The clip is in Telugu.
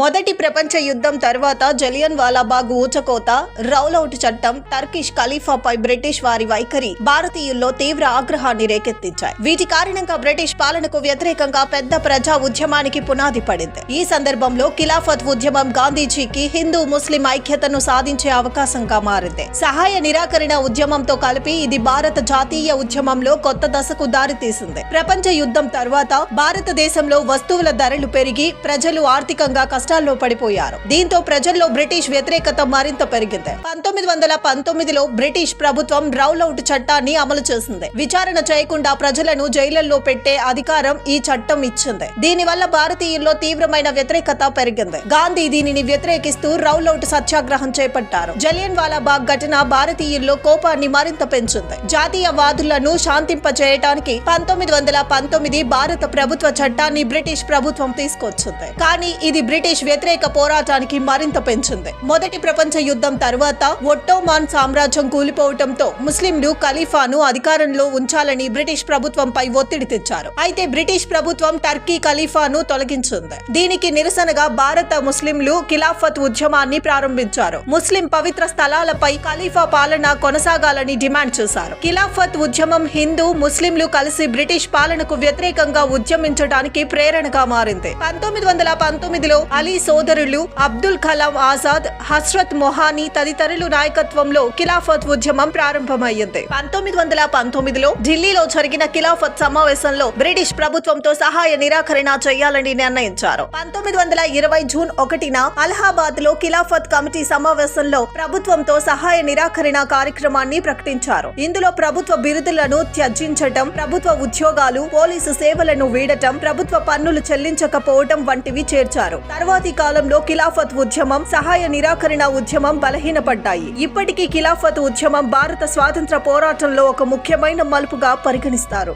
మొదటి ప్రపంచ యుద్ధం తర్వాత జలియన్ వాలాబాగ్ ఊచకోత రౌలౌట్ చట్టం టర్కిష్ ఖలీఫాపై బ్రిటిష్ వారి వైఖరి భారతీయుల్లో తీవ్ర ఆగ్రహాన్ని రేకెత్తించాయి. వీటి కారణంగా బ్రిటిష్ పాలనకు వ్యతిరేకంగా పెద్ద ప్రజా ఉద్యమానికి పునాది పడింది. ఈ సందర్భంలో ఖిలాఫత్ ఉద్యమం గాంధీజీకి హిందూ ముస్లిం ఐక్యతను సాధించే అవకాశంగా మారింది. సహాయ నిరాకరణ ఉద్యమంతో కలిపి ఇది భారత జాతీయ ఉద్యమంలో కొత్త దశకు దారితీసింది. ప్రపంచ యుద్ధం తర్వాత భారతదేశంలో వస్తువుల ధరలు పెరిగి ప్రజలు ఆర్థికంగా కష్టాల్లో పడిపోయారు. దీంతో ప్రజల్లో బ్రిటిష్ వ్యతిరేకత మరింత పెరిగింది. పంతొమ్మిది వందల పంతొమ్మిదిలో బ్రిటిష్ ప్రభుత్వం రౌలౌట్ చట్టాన్ని అమలు చేసింది. విచారణ చేయకుండా ప్రజలను జైళ్ళలో పెట్టే అధికారం ఈ చట్టం ఇచ్చింది. దీనివల్ల భారతీయుల్లో తీవ్రమైన వ్యతిరేకత పెరిగింది. గాంధీ దీనిని వ్యతిరేకిస్తూ రౌలౌట్ సత్యాగ్రహం చేపట్టారు. జలియన్ వాలాబాగ్ ఘటన భారతీయుల్లో కోపాన్ని మరింత పెంచింది. జాతీయవాదులను శాంతింపచేయటానికి పంతొమ్మిది వందల పంతొమ్మిది భారత ప్రభుత్వ చట్టాన్ని బ్రిటిష్ ప్రభుత్వం తీసుకొచ్చింది. కానీ ఇది బ్రిటిష్ వ్యతిరేక పోరాటానికి మరింత పెంచింది. మొదటి ప్రపంచ యుద్ధం తర్వాత ఒట్టోమాన్ సామ్రాజ్యం కూలిపోవటంతో ముస్లింలు ఖలీఫాను అధికారంలో ఉంచాలని బ్రిటిష్ ప్రభుత్వంపై ఒత్తిడి తెచ్చారు. అయితే బ్రిటిష్ ప్రభుత్వం టర్కీ ఖలీఫాను తొలగించింది. దీనికి నిరసనగా భారత ముస్లింలు ఖిలాఫత్ ఉద్యమాన్ని ప్రారంభించారు. ముస్లిం పవిత్ర స్థలాలపై ఖలీఫా పాలన కొనసాగాలని డిమాండ్ చేశారు. ఖిలాఫత్ ఉద్యమం హిందూ ముస్లింలు కలిసి బ్రిటిష్ పాలనకు వ్యతిరేకంగా ఉద్యమించడానికి ప్రేరణగా మారింది. పంతొమ్మిది వందల పంతొమ్మిదిలో అలీ సోదరులు అబ్దుల్ కలాం ఆజాద్ హస్రత్ మొహానీ తదితరులు నాయకత్వంలో ఖిలాఫత్ ఉద్యమం ప్రారంభమైంది. పంతొమ్మిది వందల పంతొమ్మిదిలో ఢిల్లీలో జరిగిన ఖిలాఫత్ సమావేశంలో బ్రిటిష్ ప్రభుత్వంతో సహాయ నిరాకరణ చేయాలని నిర్ణయించారు. పంతొమ్మిది వందల ఇరవై జూన్ ఒకటిన అలహాబాద్లో ఖిలాఫత్ కమిటీ సమావేశంలో ప్రభుత్వంతో సహాయ నిరాకరణ కార్యక్రమాన్ని ప్రకటించారు. ఇందులో ప్రభుత్వ బిరుదులను త్యజించటం ప్రభుత్వ ఉద్యోగాలు పోలీసు సేవలను వీడటం ప్రభుత్వ పన్నులు చెల్లించకపోవటం వంటివి చేర్చారు. తర్వాతి కాలంలో ఖిలాఫత్ ఉద్యమం సహాయ నిరాకరణ ఉద్యమం బలహీనపడ్డాయి. ఇప్పటికీ ఖిలాఫత్ ఉద్యమం భారత స్వాతంత్ర పోరాటంలో ఒక ముఖ్యమైన మలుపుగా పరిగణిస్తారు.